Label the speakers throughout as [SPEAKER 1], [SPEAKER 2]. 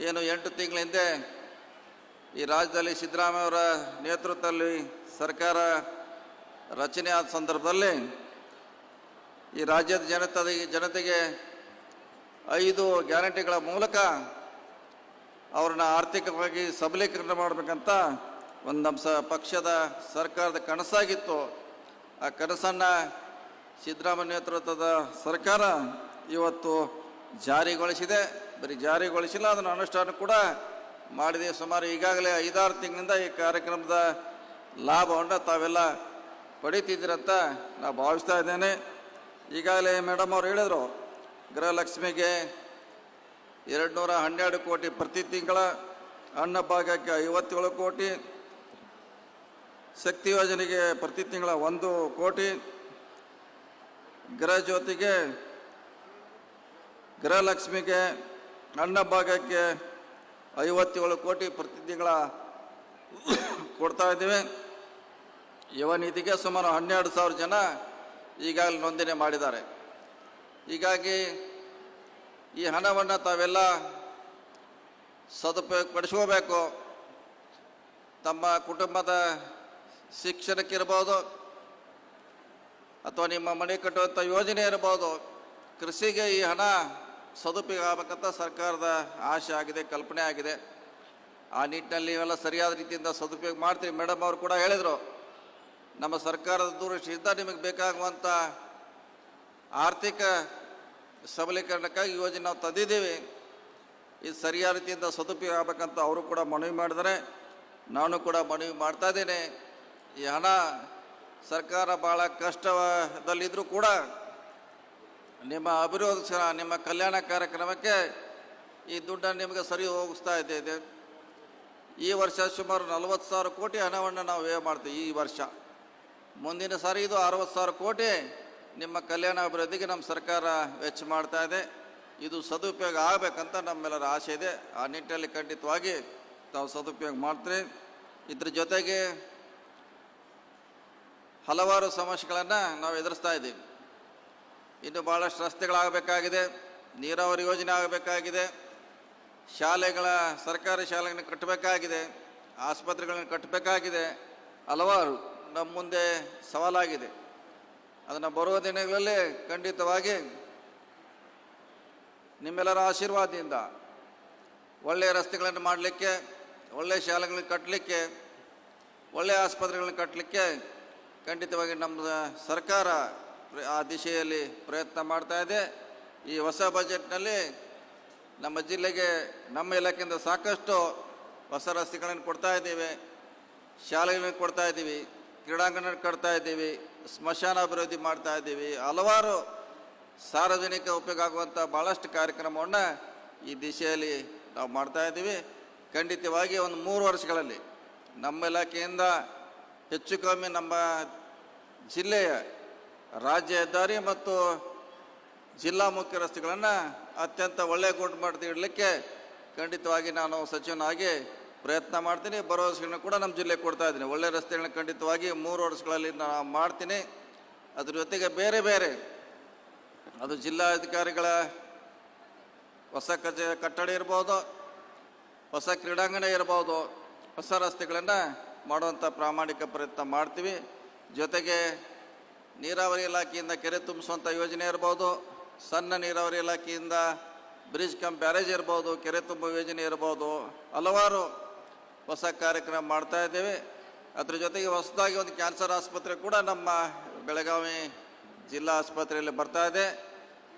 [SPEAKER 1] ಏನು ಎಂಟು ತಿಂಗಳ ಹಿಂದೆ ಈ ರಾಜ್ಯದಲ್ಲಿ ಸಿದ್ದರಾಮಯ್ಯ ಅವರ ನೇತೃತ್ವದಲ್ಲಿ ಸರ್ಕಾರ ರಚನೆ ಆದ ಸಂದರ್ಭದಲ್ಲಿ ಈ ರಾಜ್ಯದ ಜನತೆ, ಜನತೆಗೆ ಐದು ಗ್ಯಾರಂಟಿಗಳ ಮೂಲಕ ಅವ್ರನ್ನ ಆರ್ಥಿಕವಾಗಿ ಸಬಲೀಕರಣ ಮಾಡಬೇಕಂತ ಒಂದು ನಮ್ಮ ಸ, ಪಕ್ಷದ ಸರ್ಕಾರದ ಕನಸಾಗಿತ್ತು. ಆ ಕನಸನ್ನು ಸಿದ್ದರಾಮಯ್ಯ ನೇತೃತ್ವದ ಸರ್ಕಾರ ಇವತ್ತು ಜಾರಿಗೊಳಿಸಿದೆ. ಬರೀ ಜಾರಿಗೊಳಿಸಿಲ್ಲ, ಅದನ್ನು ಅನುಷ್ಠಾನ ಕೂಡ ಮಾಡಿದೆ. ಸುಮಾರು ಈಗಾಗಲೇ ಐದಾರು ತಿಂಗಳಿಂದ ಈ ಕಾರ್ಯಕ್ರಮದ ಲಾಭವನ್ನು ತಾವೆಲ್ಲ ಪಡಿತಿದ್ದೀರಂತ ನಾನು ಭಾವಿಸ್ತಾ ಇದ್ದೇನೆ. ಈಗಾಗಲೇ ಮೇಡಮ್ ಅವ್ರು ಹೇಳಿದರು, ಗೃಹಲಕ್ಷ್ಮಿಗೆ ಎರಡು ನೂರ ಹನ್ನೆರಡು ಕೋಟಿ ಪ್ರತಿ ತಿಂಗಳ ಅನ್ನಭಾಗ್ಯಕ್ಕೆ ಐವತ್ತೇಳು ಕೋಟಿ, ಶಕ್ತಿ ಯೋಜನೆಗೆ ಪ್ರತಿ ತಿಂಗಳ ಒಂದು ಕೋಟಿ, ಗೃಹ ಜ್ಯೋತಿಗೆ ಗೃಹಲಕ್ಷ್ಮಿಗೆ ಅನ್ನಭಾಗ್ಯಕ್ಕೆ ಐವತ್ತೇಳು ಕೋಟಿ ಪ್ರತಿ ತಿಂಗಳ ಕೊಡ್ತಾ ಇದ್ದೀವಿ. ಯುವ ನಿಧಿಗೆ ಸುಮಾರು ಹನ್ನೆರಡು ಸಾವಿರ ಜನ ಈಗಾಗಲೇ ನೋಂದಣಿ ಮಾಡಿದ್ದಾರೆ. ಹೀಗಾಗಿ ಈ ಹಣವನ್ನು ತಾವೆಲ್ಲ ಸದುಪಯೋಗ ಪಡಿಸ್ಕೋಬೇಕು ತಮ್ಮ ಕುಟುಂಬದ ಶಿಕ್ಷಣಕ್ಕಿರ್ಬೋದು, ಅಥವಾ ನಿಮ್ಮ ಮನೆ ಕಟ್ಟುವಂಥ ಯೋಜನೆ ಇರ್ಬೋದು, ಕೃಷಿಗೆ ಈ ಹಣ ಸದುಪಯೋಗ ಆಗಬೇಕಂತ ಸರ್ಕಾರದ ಆಶೆ ಆಗಿದೆ, ಕಲ್ಪನೆ ಆಗಿದೆ. ಆ ನಿಟ್ಟಿನಲ್ಲಿ ಇವೆಲ್ಲ ಸರಿಯಾದ ರೀತಿಯಿಂದ ಸದುಪಯೋಗ ಮಾಡ್ತೀವಿ. ಮೇಡಮ್ ಅವರು ಕೂಡ ಹೇಳಿದರು, ನಮ್ಮ ಸರ್ಕಾರದ ದೂರದೃಷ್ಟಿಯಿಂದ ನಿಮಗೆ ಬೇಕಾಗುವಂಥ ಆರ್ಥಿಕ ಸಬಲೀಕರಣಕ್ಕಾಗಿ ಯೋಜನೆ ನಾವು ತಂದಿದ್ದೀವಿ. ಇದು ಸರಿಯಾದ ರೀತಿಯಿಂದ ಸದುಪಯೋಗ ಆಗಬೇಕಂತ ಅವರು ಕೂಡ ಮನವಿ ಮಾಡಿದರೆ ನಾನು ಕೂಡ ಮನವಿ ಮಾಡ್ತಾ ಇದ್ದೇನೆ. ಈ ಹಣ ಸರ್ಕಾರ ಭಾಳ ಕಷ್ಟದಲ್ಲಿದ್ದರೂ ಕೂಡ ನಿಮ್ಮ ಅಭಿವೃದ್ಧಿ ನಿಮ್ಮ ಕಲ್ಯಾಣ ಕಾರ್ಯಕ್ರಮಕ್ಕೆ ಈ ದುಡ್ಡನ್ನು ನಿಮಗೆ ಸರಿ ಹೋಗಿಸ್ತಾ ಇದ್ದೇವೆ. ಈ ವರ್ಷ ಸುಮಾರು ನಲವತ್ತು ಸಾವಿರ ಕೋಟಿ ಹಣವನ್ನು ನಾವು ವ್ಯಯ ಮಾಡ್ತೀವಿ ಈ ವರ್ಷ. ಮುಂದಿನ ಸಾರಿ ಇದು ಅರವತ್ತು ಸಾವಿರ ಕೋಟಿ ನಿಮ್ಮ ಕಲ್ಯಾಣ ಅಭಿವೃದ್ಧಿಗೆ ನಮ್ಮ ಸರ್ಕಾರ ವೆಚ್ಚ ಮಾಡ್ತಾ ಇದೆ. ಇದು ಸದುಪಯೋಗ ಆಗಬೇಕಂತ ನಮ್ಮೆಲ್ಲರ ಆಸೆ ಇದೆ. ಆ ನಿಟ್ಟಿನಲ್ಲಿ ಖಂಡಿತವಾಗಿ ತಾವು ಸದುಪಯೋಗ ಮಾಡ್ತೀರಿ. ಇದ್ರ ಜೊತೆಗೆ ಹಲವಾರು ಸಮಸ್ಯೆಗಳನ್ನು ನಾವು ಎದುರಿಸ್ತಾ ಇದ್ದೀವಿ. ಇನ್ನು ಭಾಳಷ್ಟು ರಸ್ತೆಗಳಾಗಬೇಕಾಗಿದೆ, ನೀರಾವರಿ ಯೋಜನೆ ಆಗಬೇಕಾಗಿದೆ, ಶಾಲೆಗಳ ಸರ್ಕಾರಿ ಶಾಲೆಗಳನ್ನು ಕಟ್ಟಬೇಕಾಗಿದೆ, ಆಸ್ಪತ್ರೆಗಳನ್ನು ಕಟ್ಟಬೇಕಾಗಿದೆ, ಹಲವಾರು ನಮ್ಮ ಮುಂದೆ ಸವಾಲಾಗಿದೆ. ಅದನ್ನು ಬರುವ ದಿನಗಳಲ್ಲಿ ಖಂಡಿತವಾಗಿ ನಿಮ್ಮೆಲ್ಲರ ಆಶೀರ್ವಾದದಿಂದ ಒಳ್ಳೆಯ ರಸ್ತೆಗಳನ್ನು ಮಾಡಲಿಕ್ಕೆ ಒಳ್ಳೆಯ ಶಾಲೆಗಳನ್ನು ಕಟ್ಟಲಿಕ್ಕೆ ಒಳ್ಳೆಯ ಆಸ್ಪತ್ರೆಗಳನ್ನು ಕಟ್ಟಲಿಕ್ಕೆ ಖಂಡಿತವಾಗಿ ನಮ್ಮ ಸರ್ಕಾರ ಆ ದಿಶೆಯಲ್ಲಿ ಪ್ರಯತ್ನ ಮಾಡ್ತಾ ಇದೆ. ಈ ಹೊಸ ಬಜೆಟ್ನಲ್ಲಿ ನಮ್ಮ ಜಿಲ್ಲೆಗೆ, ನಮ್ಮ ಇಲಾಖೆಯಿಂದ ಸಾಕಷ್ಟು ಹೊಸ ರಸ್ತೆಗಳನ್ನು ಕೊಡ್ತಾ ಇದ್ದೀವಿ. ಶಾಲೆಗಳನ್ನು ಕೊಡ್ತಾ ಇದ್ದೀವಿ. ಕ್ರೀಡಾಂಗಣ ಕಟ್ತಾ ಇದ್ದೀವಿ. ಸ್ಮಶಾನ ಅಭಿವೃದ್ಧಿ ಮಾಡ್ತಾ ಇದ್ದೀವಿ. ಹಲವಾರು ಸಾರ್ವಜನಿಕ ಉಪಯೋಗ ಆಗುವಂಥ ಭಾಳಷ್ಟು ಕಾರ್ಯಕ್ರಮವನ್ನು ಈ ದಿಶೆಯಲ್ಲಿ ನಾವು ಮಾಡ್ತಾ ಇದ್ದೀವಿ. ಖಂಡಿತವಾಗಿ ಒಂದು ಮೂರು ವರ್ಷಗಳಲ್ಲಿ ನಮ್ಮ ಇಲಾಖೆಯಿಂದ ಹೆಚ್ಚು ಕಮ್ಮಿ ನಮ್ಮ ಜಿಲ್ಲೆಯ ರಾಜ್ಯ ಹೆದ್ದಾರಿ ಮತ್ತು ಜಿಲ್ಲಾ ಮುಖ್ಯ ರಸ್ತೆಗಳನ್ನು ಅತ್ಯಂತ ಒಳ್ಳೆಯ ಗುಣಮಟ್ಟದ ಇಡಲಿಕ್ಕೆ ಖಂಡಿತವಾಗಿ ನಾನು ಸಚಿವನಾಗಿ ಪ್ರಯತ್ನ ಮಾಡ್ತೀನಿ. ಭರವಸೆಗಳನ್ನು ಕೂಡ ನಮ್ಮ ಜಿಲ್ಲೆಗೆ ಕೊಡ್ತಾ ಇದ್ದೀನಿ. ಒಳ್ಳೆ ರಸ್ತೆಗಳನ್ನ ಖಂಡಿತವಾಗಿ ಮೂರು ವರ್ಷಗಳಲ್ಲಿ ನಾನು ಮಾಡ್ತೀನಿ. ಅದ್ರ ಜೊತೆಗೆ ಬೇರೆ ಬೇರೆ ಅದು ಜಿಲ್ಲಾಧಿಕಾರಿಗಳ ಹೊಸ ಕಚೇ ಕಟ್ಟಡ ಇರ್ಬೋದು, ಹೊಸ ಕ್ರೀಡಾಂಗಣ ಇರ್ಬೋದು, ಹೊಸ ರಸ್ತೆಗಳನ್ನು ಮಾಡುವಂಥ ಪ್ರಾಮಾಣಿಕ ಪ್ರಯತ್ನ ಮಾಡ್ತೀವಿ. ಜೊತೆಗೆ ನೀರಾವರಿ ಇಲಾಖೆಯಿಂದ ಕೆರೆ ತುಂಬಿಸುವಂಥ ಯೋಜನೆ ಇರ್ಬೋದು, ಸಣ್ಣ ನೀರಾವರಿ ಇಲಾಖೆಯಿಂದ ಬ್ರಿಡ್ಜ್ ಕಮ್ ಬ್ಯಾರೇಜ್ ಇರ್ಬೋದು, ಕೆರೆ ತುಂಬ ಯೋಜನೆ ಇರ್ಬೋದು, ಹಲವಾರು ಹೊಸ ಕಾರ್ಯಕ್ರಮ ಮಾಡ್ತಾ ಇದ್ದೇವೆ. ಅದ್ರ ಜೊತೆಗೆ ಹೊಸದಾಗಿ ಒಂದು ಕ್ಯಾನ್ಸರ್ ಆಸ್ಪತ್ರೆ ಕೂಡ ನಮ್ಮ ಬೆಳಗಾವಿ ಜಿಲ್ಲಾ ಆಸ್ಪತ್ರೆಯಲ್ಲಿ ಬರ್ತಾ ಇದೆ.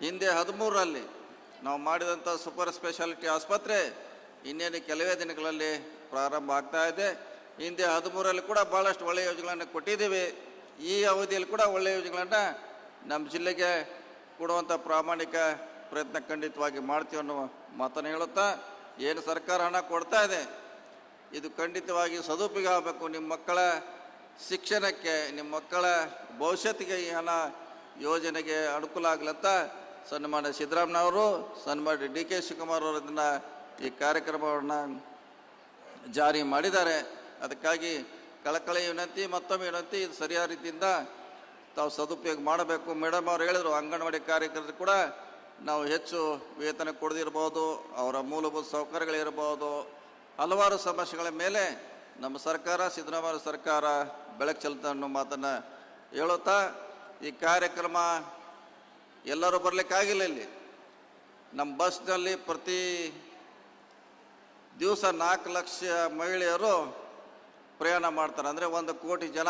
[SPEAKER 1] ಹಿಂದೆ ಹದಿಮೂರರಲ್ಲಿ ನಾವು ಮಾಡಿದಂಥ ಸೂಪರ್ ಸ್ಪೆಷಾಲಿಟಿ ಆಸ್ಪತ್ರೆ ಇನ್ನೇನು ಕೆಲವೇ ದಿನಗಳಲ್ಲಿ ಪ್ರಾರಂಭ ಆಗ್ತಾ ಇದೆ. ಹಿಂದೆ ಹದಿಮೂರಲ್ಲಿ ಕೂಡ ಭಾಳಷ್ಟು ಒಳ್ಳೆಯ ಯೋಜನೆಗಳನ್ನು ಕೊಟ್ಟಿದ್ದೀವಿ. ಈ ಅವಧಿಯಲ್ಲಿ ಕೂಡ ಒಳ್ಳೆಯ ಯೋಜನೆಗಳನ್ನು ನಮ್ಮ ಜಿಲ್ಲೆಗೆ ಕೊಡುವಂಥ ಪ್ರಾಮಾಣಿಕ ಪ್ರಯತ್ನ ಖಂಡಿತವಾಗಿ ಮಾಡ್ತೀವಿ ಅನ್ನುವ ಮಾತನ್ನು ಹೇಳುತ್ತಾ, ಏನು ಸರ್ಕಾರ ಹಣ ಕೊಡ್ತಾ ಇದೆ, ಇದು ಖಂಡಿತವಾಗಿ ಸದುಪಯೋಗ ಆಗಬೇಕು. ನಿಮ್ಮ ಮಕ್ಕಳ ಶಿಕ್ಷಣಕ್ಕೆ, ನಿಮ್ಮ ಮಕ್ಕಳ ಭವಿಷ್ಯತ್ತಿಗೆ ಈ ಹಣ ಯೋಜನೆಗೆ ಅನುಕೂಲ ಆಗ್ಲಂತ ಸನ್ಮಾನ್ಯ ಸಿದ್ದರಾಮಯ್ಯವರು ಸನ್ಮಾನ್ಯ ಡಿ ಕೆ ಶಿವಕುಮಾರ್ ಅವರು ಈ ಕಾರ್ಯಕ್ರಮವನ್ನು ಜಾರಿ ಮಾಡಿದ್ದಾರೆ. ಅದಕ್ಕಾಗಿ ಕಳಕಳಿ ವಿನಂತಿ, ಮತ್ತೊಮ್ಮೆ ವಿನಂತಿ, ಇದು ಸರಿಯಾದ ರೀತಿಯಿಂದ ತಾವು ಸದುಪಯೋಗ ಮಾಡಬೇಕು. ಮೇಡಮ್ ಅವ್ರು ಹೇಳಿದರು, ಅಂಗನವಾಡಿ ಕಾರ್ಯಕರ್ತರು ಕೂಡ ನಾವು ಹೆಚ್ಚು ವೇತನ ಕೊಡದಿರ್ಬೋದು, ಅವರ ಮೂಲಭೂತ ಸೌಕರ್ಯಗಳಿರ್ಬೋದು. ಹಲವಾರು ಸಮಸ್ಯೆಗಳ ಮೇಲೆ ನಮ್ಮ ಸರ್ಕಾರ, ಸಿದ್ದರಾಮಯ್ಯ ಸರ್ಕಾರ ಬೆಳಕು ಚೆಲ್ತ ಅನ್ನೋ ಮಾತನ್ನು ಹೇಳುತ್ತಾ, ಈ ಕಾರ್ಯಕ್ರಮ ಎಲ್ಲರೂ ಬರಲಿಕ್ಕಾಗಿಲ್ಲ ಇಲ್ಲಿ. ನಮ್ಮ ಬಸ್ನಲ್ಲಿ ಪ್ರತಿ ದಿವಸ ನಾಲ್ಕು ಲಕ್ಷ ಮಹಿಳೆಯರು ಪ್ರಯಾಣ ಮಾಡ್ತಾರೆ. ಅಂದರೆ ಒಂದು ಕೋಟಿ ಜನ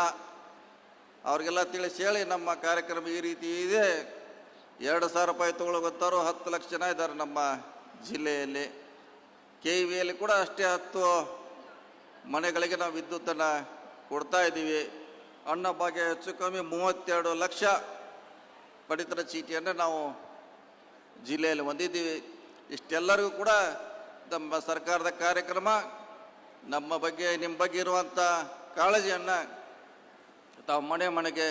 [SPEAKER 1] ಅವ್ರಿಗೆಲ್ಲ ತಿಳಿಸಿ ಹೇಳಿ ನಮ್ಮ ಕಾರ್ಯಕ್ರಮ ಈ ರೀತಿ ಇದೆ. ಎರಡು ಸಾವಿರ ರೂಪಾಯಿ ತೊಗೊಳಗುತ್ತಾರೋ ಹತ್ತು ಲಕ್ಷ ಜನ ಇದ್ದಾರೆ ನಮ್ಮ ಜಿಲ್ಲೆಯಲ್ಲಿ. ಕೆ ವಿಯಲ್ಲಿ ಕೂಡ ಅಷ್ಟೇ ಹತ್ತು ಮನೆಗಳಿಗೆ ನಾವು ವಿದ್ಯುತ್ತನ್ನು ಕೊಡ್ತಾ ಇದ್ದೀವಿ. ಅನ್ನ ಭಾಗ್ಯ ಹೆಚ್ಚು ಕಮ್ಮಿ ಮೂವತ್ತೆರಡು ಲಕ್ಷ ಪಡಿತರ ಚೀಟಿಯನ್ನು ನಾವು ಜಿಲ್ಲೆಯಲ್ಲಿ ಹೊಂದಿದ್ದೀವಿ. ಇಷ್ಟೆಲ್ಲರಿಗೂ ಕೂಡ ನಮ್ಮ ಸರ್ಕಾರದ ಕಾರ್ಯಕ್ರಮ ನಮ್ಮ ಬಗ್ಗೆ ನಿಮ್ಮ ಬಗ್ಗೆ ಇರುವಂಥ ಕಾಳಜಿಯನ್ನು ತಾವು ಮನೆ ಮನೆಗೆ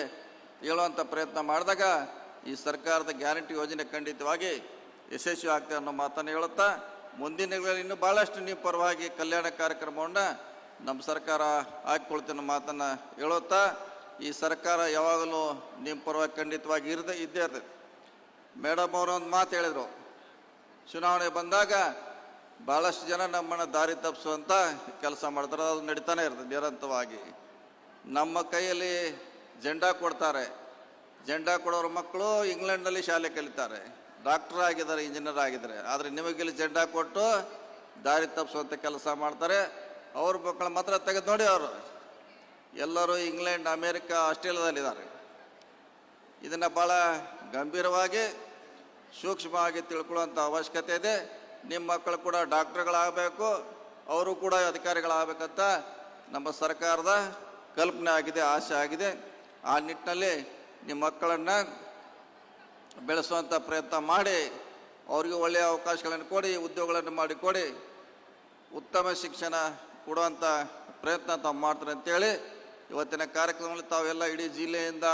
[SPEAKER 1] ಹೇಳುವಂಥ ಪ್ರಯತ್ನ ಮಾಡಿದಾಗ ಈ ಸರ್ಕಾರದ ಗ್ಯಾರಂಟಿ ಯೋಜನೆ ಖಂಡಿತವಾಗಿ ಯಶಸ್ವಿ ಆಗ್ತದೆ ಅನ್ನೋ ಮಾತನ್ನು ಹೇಳುತ್ತಾ, ಮುಂದಿನ ದಿನಗಳಲ್ಲಿ ಇನ್ನೂ ಭಾಳಷ್ಟು ನೀವು ಪರವಾಗಿ ಕಲ್ಯಾಣ ಕಾರ್ಯಕ್ರಮವನ್ನು ನಮ್ಮ ಸರ್ಕಾರ ಹಾಕಿಕೊಳ್ತೀನಿ ಮಾತನ್ನು ಹೇಳುತ್ತಾ, ಈ ಸರ್ಕಾರ ಯಾವಾಗಲೂ ನಿಮ್ಮ ಪರವಾಗಿ ಖಂಡಿತವಾಗಿ ಇರದೆ ಇದ್ದೇ ಇರ್ತದೆ. ಮೇಡಮ್ ಅವರು ಒಂದು ಮಾತು ಹೇಳಿದರು. ಚುನಾವಣೆ ಬಂದಾಗ ಭಾಳಷ್ಟು ಜನ ನಮ್ಮನ್ನು ದಾರಿ ತಪ್ಪಿಸುವಂಥ ಕೆಲಸ ಮಾಡ್ತಾರೆ. ಅದು ನಡೀತಾನೆ ಇರ್ತದೆ ನಿರಂತರವಾಗಿ. ನಮ್ಮ ಕೈಯಲ್ಲಿ ಜೆಂಡಾ ಕೊಡ್ತಾರೆ. ಜೆಂಡಾ ಕೊಡೋರ ಮಕ್ಕಳು ಇಂಗ್ಲೆಂಡ್ನಲ್ಲಿ ಶಾಲೆ ಕಲಿತಾರೆ. ಡಾಕ್ಟರ್ ಆಗಿದ್ದಾರೆ, ಇಂಜಿನಿಯರ್ ಆಗಿದ್ದಾರೆ. ಆದರೆ ನಿಮಗಿಲ್ಲಿ ಜೆಂಡಾ ಕೊಟ್ಟು ದಾರಿ ತಪ್ಪಿಸುವಂಥ ಕೆಲಸ ಮಾಡ್ತಾರೆ. ಅವ್ರ ಮಕ್ಕಳು ಮಾತ್ರ ತೆಗೆದು ನೋಡಿ ಅವರು. ಎಲ್ಲರೂ ಇಂಗ್ಲೆಂಡ್, ಅಮೇರಿಕ, ಆಸ್ಟ್ರೇಲಿಯಾದಲ್ಲಿದ್ದಾರೆ. ಇದನ್ನು ಭಾಳ ಗಂಭೀರವಾಗಿ, ಸೂಕ್ಷ್ಮವಾಗಿ ತಿಳ್ಕೊಳ್ಳುವಂಥ ಅವಶ್ಯಕತೆ ಇದೆ. ನಿಮ್ಮ ಮಕ್ಕಳು ಕೂಡ ಡಾಕ್ಟ್ರುಗಳಾಗಬೇಕು, ಅವರು ಕೂಡ ಅಧಿಕಾರಿಗಳಾಗಬೇಕಂತ ನಮ್ಮ ಸರ್ಕಾರದ ಕಲ್ಪನೆ ಆಗಿದೆ, ಆಸೆ ಆಗಿದೆ. ಆ ನಿಟ್ಟಿನಲ್ಲಿ ನಿಮ್ಮ ಮಕ್ಕಳನ್ನು ಬೆಳೆಸುವಂಥ ಪ್ರಯತ್ನ ಮಾಡಿ, ಅವರಿಗೆ ಒಳ್ಳೆಯ ಅವಕಾಶಗಳನ್ನು ಕೊಡಿ, ಉದ್ಯೋಗಗಳನ್ನು ಮಾಡಿಕೊಡಿ ಉತ್ತಮ ಶಿಕ್ಷಣ ಕೊಡುವಂಥ ಪ್ರಯತ್ನ ತಾವು ಮಾಡ್ತಾರೆ ಅಂತೇಳಿ ಇವತ್ತಿನ ಕಾರ್ಯಕ್ರಮದಲ್ಲಿ ತಾವೆಲ್ಲ ಇಡೀ ಜಿಲ್ಲೆಯಿಂದ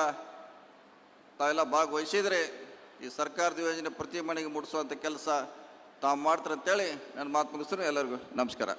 [SPEAKER 1] ತಾವೆಲ್ಲ ಭಾಗವಹಿಸಿದರೆ ಈ ಸರ್ಕಾರದ ಯೋಜನೆ ಪ್ರತಿ ಮನೆಗೆ ಮುಟ್ಟಿಸುವಂಥ ಕೆಲಸ ತಾವು ಮಾಡ್ತಾರೆ ಅಂತೇಳಿ ನನ್ನ ಮಾತು ಮುಗಿಸ್ತೀನಿ. ಎಲ್ಲರಿಗೂ ನಮಸ್ಕಾರ.